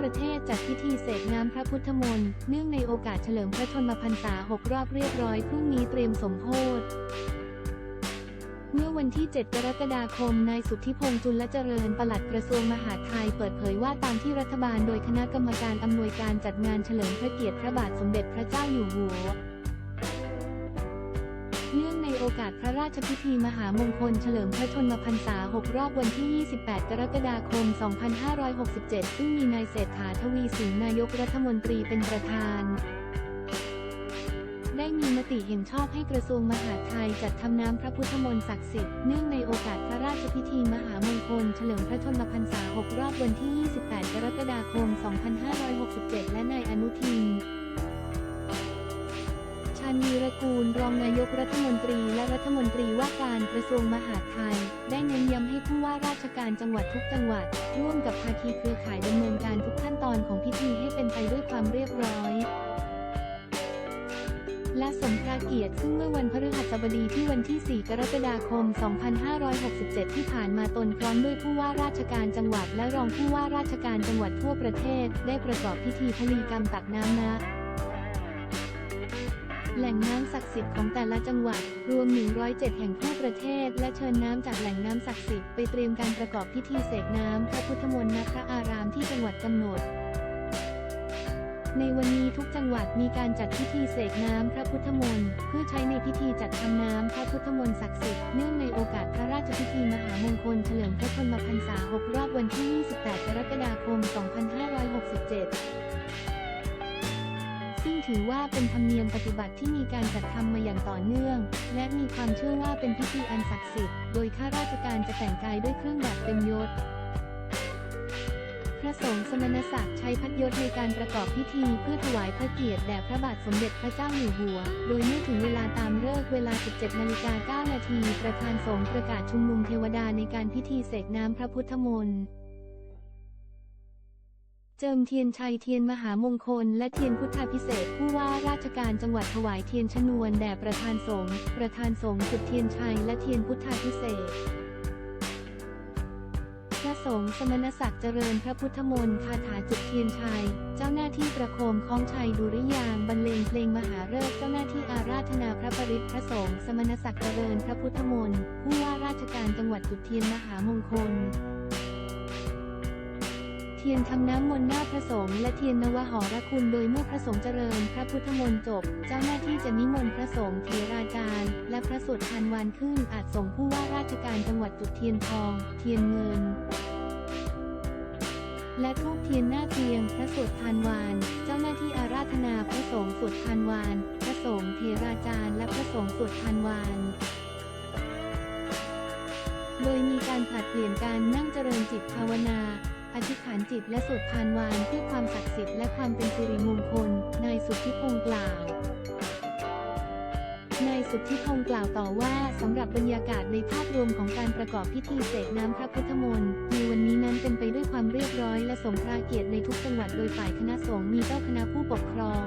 ประเทศจัดพิธีเสกน้ำพระพุทธมนต์เนื่องในโอกาสเฉลิมพระชนมพรรษา 6 รอบเรียบร้อยพรุ่งนี้เตรียมสมโภชเมื่อวันที่ 7 กรกฎาคม นายสุทธิพงษ์จุลเจริญปลัดกระทรวงมหาดไทยเปิดเผยว่าตามที่รัฐบาลโดยคณะกรรมการอำนวยการจัดงานเฉลิมพระเกียรติพระบาทสมเด็จพระเจ้าอยู่หัว เนื่องในโอกาสพระราชพิธีมหามงคลเฉลิมพระชนมพรรษา 6 รอบวันที่ 28 กรกฎาคม 2567 ซึ่งมีนายเศรษฐาทวีสินนายกรัฐมนตรีเป็นประธาน ได้มีมติเห็นชอบให้กระทรวงมหาดไทยจัดทำน้ำพระพุทธมนต์ศักดิ์สิทธิ์เนื่องในโอกาสพระราชพิธีมหามงคลเฉลิมพระชนมพรรษา 6 รอบวันที่ 28 กรกฎาคม 2567 กูล รองนายกรัฐมนตรีและรัฐมนตรีว่าการกระทรวงมหาดไทย ได้เน้นย้ำให้ผู้ว่าราชการจังหวัดทุกจังหวัด ร่วมกับภาคีเครือข่ายดำเนินการทุกขั้นตอนของพิธีให้เป็นไปด้วยความเรียบร้อยและสมพระเกียรติซึ่งเมื่อวันพฤหัสบดีที่วันที่ 4 กรกฎาคม 2567 ที่ผ่านมาตนพร้อมด้วยผู้ว่าราชการจังหวัดและรองผู้ว่าราชการจังหวัดทั่วประเทศ ได้ประกอบพิธีพลีกรรมตักน้ำนะ แหล่งน้ำศักดิ์สิทธิ์ของแต่ละจังหวัด รวม 107 แห่งทั่วประเทศ และเชิญน้ำจากแหล่งน้ำศักดิ์สิทธิ์ไปเตรียมการประกอบพิธีเสกน้ำพระพุทธมนต์ณพระอารามที่จังหวัดกำหนดในวันนี้ทุกจังหวัดมีการจัดพิธีเสกน้ำพระพุทธมนต์เพื่อใช้ในพิธีจัดทำน้ำพระพุทธมนต์ศักดิ์สิทธิ์เนื่องในโอกาสพระราชพิธีมหามงคลเฉลิมพระชนมพรรษา 6 รอบวันที่ 28 กรกฎาคม 2567 ถือว่าเป็นธรรมเนียมปฏิบัติที่มีการจัดทำมาอย่างต่อเนื่อง และมีความเชื่อว่าเป็นพิธีอันศักดิ์สิทธิ์ โดยข้าราชการจะแต่งกายด้วยเครื่องแบบเต็มยศ พระสงฆ์สมณศักดิ์ใช้พัดยศในการประกอบพิธีเพื่อถวายพระเกียรติแด่พระบาทสมเด็จพระเจ้าอยู่หัว โดยเมื่อถึงเวลาตามฤกษ์เวลา 17นาฬิกา9นาทีประธานสงฆ์ประกาศชุมนุมเทวดาในการพิธีเสกน้ำพระพุทธมนต์ เจิมเทียนชัยเทียนมหามงคล และเทียนพุทธาพิเศษผู้ว่าราชการจังหวัดถวายเทียนชนวนแด่ประธานสงฆ์ประธานสงฆ์จุดเทียนชัยและเทียนพุทธาพิเศษพระสงฆ์สมณศักดิ์เจริญพระพุทธมนต์คาถาจุดเทียนชัย เจ้าหน้าที่ประโคมคล้องชัยดุริยางบรรเลงเพลงมหาฤกษ์เจ้าหน้าที่อาราธนาพระปริตรพระสงฆ์สมณศักดิ์เจริญพระพุทธมนต์ผู้ว่าราชการจังหวัดจุดเทียนมหามงคล ทียนทำน้ำมนต์หน้าพระสงฆ์และเทียนนวหอรคุณโดยเมื่อพระสงฆ์เจริญ พระพุทธมนต์จบ เจ้าหน้าที่จะนิมนต์พระสงฆ์เทราจารย์ และพระสวดทานวานขึ้นอาจส่งผู้ว่าราชการจังหวัดจุดเทียนทอง เทียนเงิน และทูบเทียนหน้าเตียง พระสวดทานวาน เจ้าหน้าที่อาราธนาพระสงฆ์สวดทานวาน พระสงฆ์เทราจารย์ และพระสงฆ์สวดทานวานโดยมีการผลัดเปลี่ยนการนั่งเจริญจิตภาวนา อธิษฐานจิตและสวดพานวานเพื่อความศักดิ์สิทธิ์และความเป็นสิริมงคล นายสุทธิพงศ์กล่าว นายสุทธิพงศ์กล่าวต่อว่าสำหรับบรรยากาศในภาพรวมของการประกอบพิธีเสกน้ำพระพุทธมนต์ในวันนี้นั้นเป็นไปด้วยความเรียบร้อยและสมพระเกียรติในทุกจังหวัดโดยฝ่ายคณะสงฆ์มีเจ้าคณะผู้ปกครอง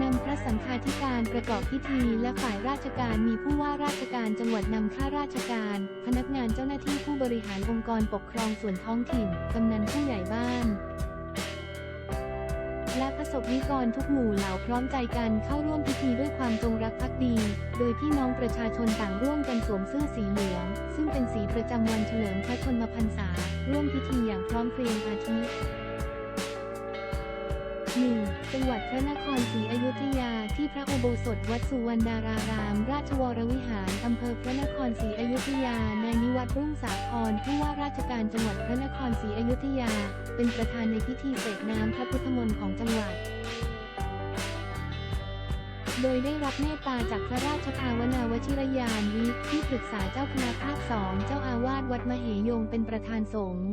นำพระสังฆาธิการประกอบพิธีและฝ่ายราชการมีผู้ว่าราชการจังหวัดนำข้าราชการ พนักงานเจ้าหน้าที่ผู้บริหารองค์กรปกครองส่วนท้องถิ่นกำนันผู้ใหญ่บ้านและประสบนิกรทุกหมู่เหล่าพร้อมใจกันเข้าร่วมพิธีด้วยความจงรักภักดี โดยพี่น้องประชาชนต่างร่วมกันสวมเสื้อสีเหลือง ซึ่งเป็นสีประจำวันเฉลิมพระชนมพรรษา ร่วมพิธีอย่างพร้อมเพรียงอาทิ 1. จังหวัดพระนครศรีอยุธยาที่พระอุโบสถวัดสุวรรณดาราราม ราชวรวิหาร อำเภอพระนครศรีอยุธยานายนิวัฒน์รุ่งสาครผู้ว่าราชการจังหวัดพระนครศรีอยุธยา เป็นประธานในพิธีเสกน้ำพระพุทธมนต์ของจังหวัด โดยได้รับเมตตาจากพระราชภาวนาวชิรยานวิที่ปรึกษาเจ้าคณะภาคสองเจ้าอาวาสวัดมเหยงเป็นประธานสงฆ์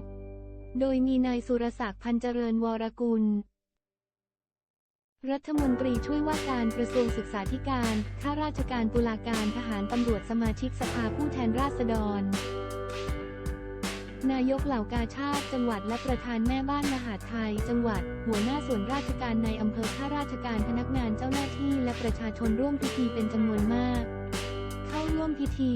โดยมีนายสุรศักดิ์พันเจริญวรกุล รัฐมนตรีช่วยว่าการกระทรวงศึกษาธิการ ข้าราชการตุลาการทหารตำรวจสมาชิกสภาผู้แทนราษฎร นายกเหล่ากาชาติจังหวัดและประธานแม่บ้านมหาไทย จังหวัด หัวหน้าส่วนราชการในอำเภอข้าราชการพนักงานเจ้าหน้าที่และประชาชนร่วมพิธีเป็นจำนวนมาก เข้าร่วมพิธี